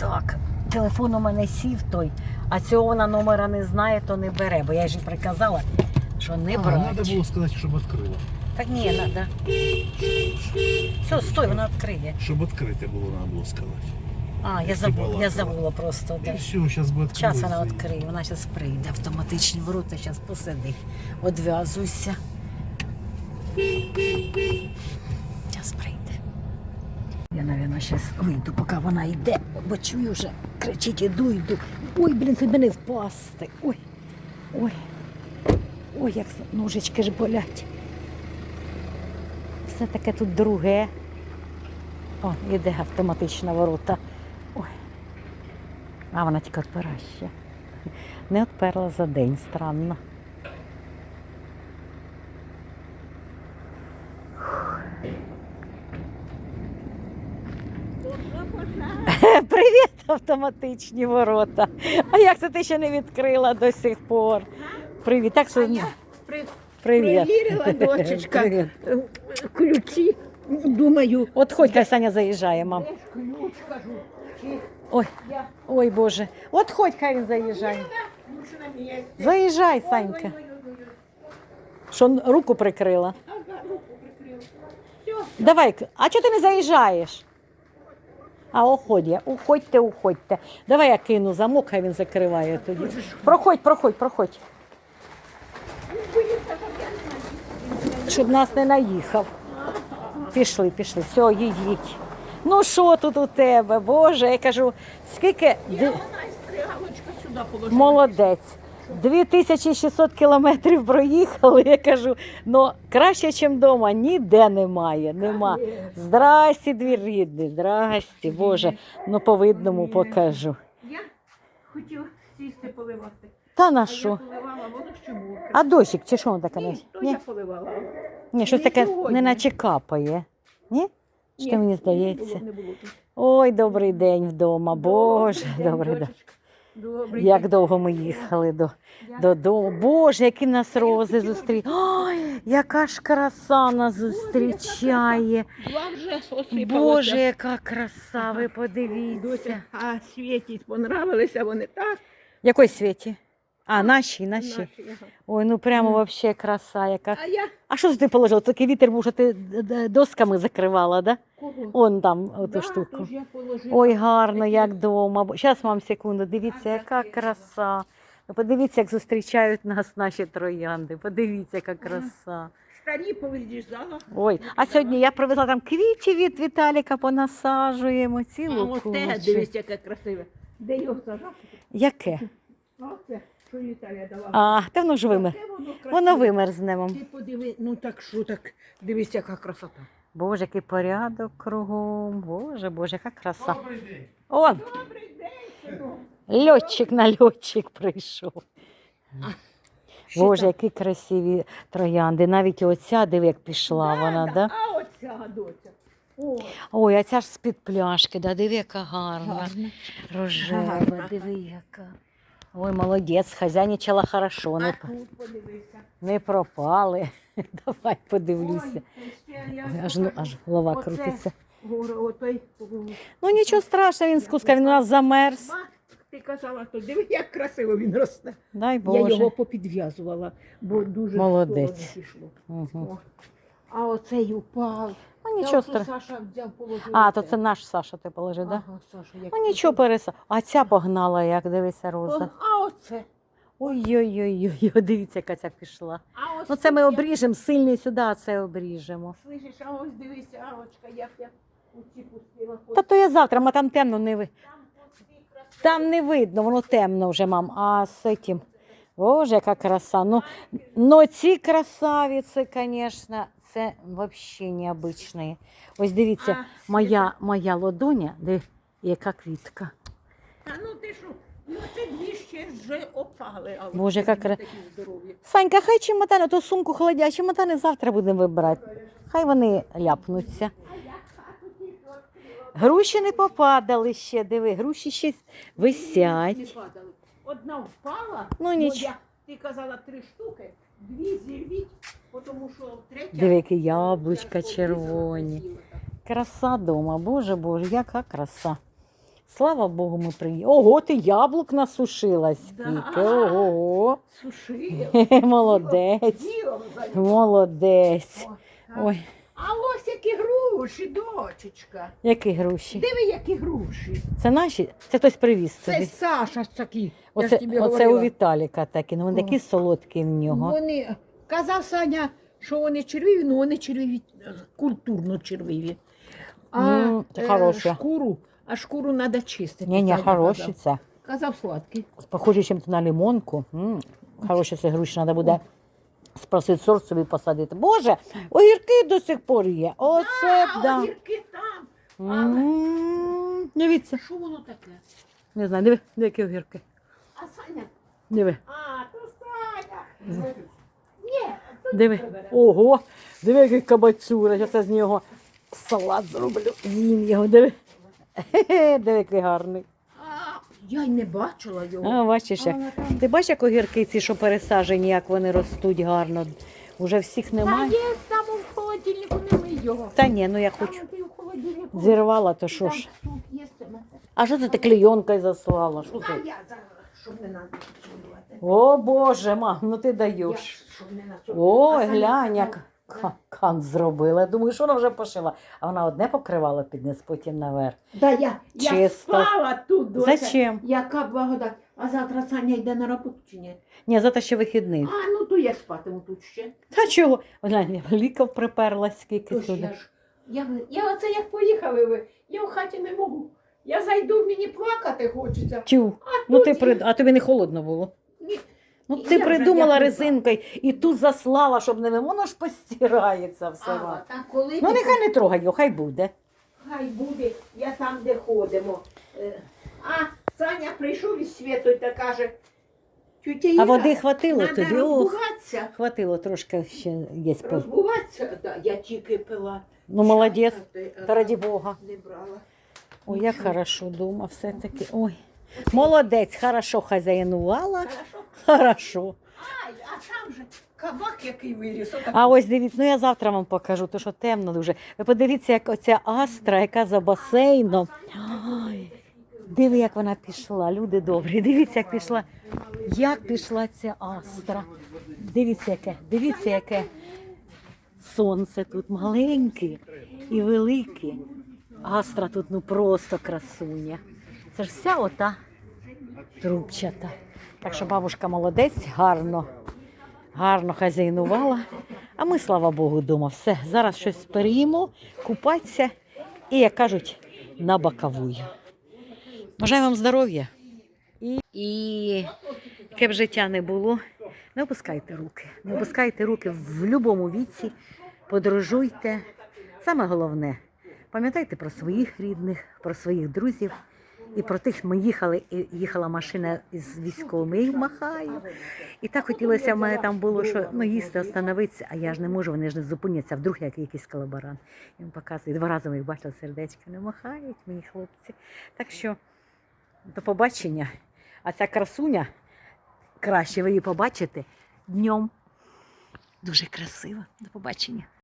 Так, телефон у мене сів той, а цього вона номера не знає, то не бере, бо я ж їй приказала, що не А, Надо брати. було сказати, щоб відкрила. Так ні, треба. Все, стой, вона відкриє. Щоб відкрити було, треба було сказати. А, я забула, я забула просто. І все, зараз буде. Час вона відкриє, вона зараз прийде, автоматичні ворота, зараз посиди. Одв'язуйся. Я, мабуть, зараз вийду, поки вона йде, бо чую вже, кричить, іду, йду. Ой, блін, хоч мене впасти. Ой, ой. Ой, як ножички ж болять. Все таке тут друге. О, іде автоматична ворота. Ой. А вона тільки відпира ще. Не відперла за день, странно. Привіт, автоматичні ворота. А як це ти ще не відкрила до сих пор? Привіт. Так що При- привіт. Перевірила, дочечка. Привіт. Ключі, думаю, От хоч хай Саня заїжджає, мам. де ж ключ, кажу. Чи Ой, я ой Боже. От хоч хай він заїжджає. ключ на місці. Заїжджай, Санька. Ой-ой-ой-ой. Що руку прикрила. Ага, руку прикрив. Все, Давай, а чого ти не заїжджаєш? А уходь, уходьте, уходьте. Давай я кину замок, хай він закриває тоді. Проходь, проходь, проходь. Щоб нас не наїхав. Пішли, пішли. Все, їдіть. Ну що тут у тебе? Боже, я кажу, скільки я вона і стригалочка сюди положила. молодець. 2600 кілометрів проїхали. Я кажу, ну краще, ніж вдома, ніде немає. Нема. Здрасті, двір рідний, здрасті, Боже. Ну по видному покажу. Я хотіла сісти поливати. Та на що? поливала. А дощик, чи що воно таке? Ні, то я поливала. Ні щось таке сьогодні. не наче капає. Ні? Що мені здається? Ой, добрий день вдома. Боже, добрий день. Добрий Як довго ми їхали до, додому. Боже, які нас рози зустріли. Ой, яка ж краса нас зустрічає. Два вже осипалося. Боже, яка краса, ви подивіться. а світі понравилися вони так. Якої світі? А, наші, наші. наші, ага. Ой, ну прямо вообще краса яка. А я А що ж ти положила? Такий вітер був, що ти д- д- досками закривала, да? кого? Он там, оту Да, штуку. то я положила. Ой, гарно, як вдома. Зараз, мам, секунду, дивіться, А, яка краса. Ну, Подивіться, як зустрічають нас наші троянди. Подивіться, яка краса. Старі повирізала. Ой, а сьогодні я привезла там квітів від Віталіка, понасаджуємо А цілу от те, кучу. дивись, яке красиве. Де його сажати? Яке? А оце, що Віталія дала. А, та воно ж вимер. Воно красиве. Воно вимерзне, мам. Ти подиви, ну так що так, дивись, яка красота. Боже, який порядок кругом. Боже, боже, яка краса. Он, Добрий день, синок. льотчик на льотчик прийшов. Боже, там. які красиві троянди. Навіть оця, диви, як пішла вона, да? А оця доця. О, Ой, а ця ж з-під пляшки, да, диви, яка гарна. гарна. Рожева, Гарна. диви, яка. Ой, молодець, хазяйничала хорошо, А не, тут подивися. не пропали. Давай подивлюся. Ой, аж, ну, аж голова Оце. крутиться. Отой. Ну нічого страшного, він з куска, він у нас замерз. Ти казала, то диви, як красиво він росте. Дай Я його попідв'язувала, бо дуже Молодець. пішло. Угу. О. А оцей упав. Ну Та нічого ото страшного. Саша взяв положив. А, то оце. це наш Саша ти положив, так? Да? Ага, Саша, як Ну нічого переса. А ця погнала, як дивися, роза. А оце. Ой-ой-ой, дивіться, яка ця пішла. А ось Ну це ми тут я- обріжемо, сильний сюди, а це обріжемо. Слышиш, а ось дивися, Алочка, як я оці пустила. Та то я завтра, ма там темно не ви. Там. Там не видно, воно темно вже, мам. А з цим. Боже, яка краса. Ну, ну ці красавиці, звісно, це взагалі необычні. Ось дивіться, А, моя, моя ладоня, де яка квітка. Та ну ти що, ну це дві ще вже опали. А Боже, як кра- такі здорові. Санька, хай чемодани, то сумку холодя, чемодани завтра будемо вибирати. Хай вони ляпнуться. Груші не попадали ще, диви, груші ще Не висять. падали. Одна впала, Ну, ніч- я, ти казала три штуки, дві зірвіть, тому що третя... Диви, які яблучка червоні. Краса дома, боже боже, яка краса. Слава Богу, ми приїхали. Ого, ти яблук насушила скільки. Да. Ого. Сушив. Молодець. Молодець. Ой, А ось які груші, дочечка. які груші. Диви, які груші. Це наші? Це хтось привіз Це собі. Саша ж такі. я ж тобі оце у говорила. Віталіка такі. Ну, вони такі солодкі в нього. Вони, казав Саня, що вони червиві, ну вони червиві, культурно червиві. А Ну, це е, хороше. шкуру, а шкуру треба чистити. Ні, ні, Саня хороші казав. це. Казав сладкий. Похоже чим-то на лимонку. М, Хороші це груші, треба буде спросити сорт собі посадити. Боже, огірки до сих пор є. Оце а да. огірки там. М, Дивіться. Що воно таке? Не знаю, диви, диви, які огірки. А Саня? Диви, А, то Саня. Диви. Ого, диви, який кабацюра. Я це з нього салат зроблю. З'їм його, диви. Диви, який гарний. Я й не бачила його. А, бачиш, як. Ти бачиш, як огірки ці, що пересажені, як вони ростуть гарно. Уже всіх Та немає. є там у холодильнику, не ми його. Та ні, ну я Там хочу. ти у холодильнику. Зірвала, то що ж. є. А що це ти клейонкою заслала? Що А це? я зараз, щоб не надо. О Боже, мам, ну ти даєш. Ой, глянь, як ка- кант зробила. Я думаю, що вона вже пошила. А вона одне покривала під низ, потім наверх. Да, я, я Чисто. спала тут. доця. Зачем? Яка благодать. А завтра Саня йде на роботу чи ні? Ні, завтра ще вихідний. А, ну то я спатиму тут ще. Та чого? Глянь, ліков приперлась скільки Тож сюди. я ж, я, я оце як поїхали ви, я в хаті не можу. Я зайду, мені плакати хочеться. Тю. А Ну тут ти і- при... А тобі не холодно було? Ну Я ти вже придумала як резинкою і тут заслала, щоб не воно ж постирається все. А, вам. коли Ну ти- нехай не трогай його, хай буде. Хай буде, я там, де ходимо. Е, А Саня прийшов із світу та каже, тютя А води хватило надо тобі? Ох, хватило трошки ще є. по- Розбуватися, да, я тільки пила. Ну молодець, та раді Бога. Не брала. Ой, як хорошо дома все-таки. Ой. Молодець, хорошо хазяїнувала. Хорошо? Ай, а там же кабак який виріс. отак. А ось дивіться, ну я завтра вам покажу, то що темно дуже. Ви подивіться, як оця астра, яка за басейном. Ой, диви, як вона пішла, люди добрі. Дивіться, як пішла. Як пішла ця астра. Дивіться, яке, дивіться, яке сонце тут маленьке і велике. Астра тут ну просто красуня. Це ж вся ота трубчата. Так що бабушка молодець, гарно, гарно хазяйнувала. А ми, слава Богу, вдома. Все, зараз щось переїмо, купатися і, як кажуть, на боковую. Бажаю вам здоров'я. І, і яке б життя не було, не опускайте руки. Не опускайте руки в будь-якому віці, подорожуйте. Саме головне, пам'ятайте про своїх рідних, про своїх друзів. І про тих ми їхали, і їхала машина із військовими, їх махаю. І так хотілося в мене там було, що ну їсти, остановитися, а я ж не можу, вони ж не зупиняться, вдруг як якийсь колаборант. Він показує, два рази ми їх бачили сердечка, не махають мені хлопці. Так що до побачення. А ця красуня краще ви її побачите днем. Дуже красиво. До побачення.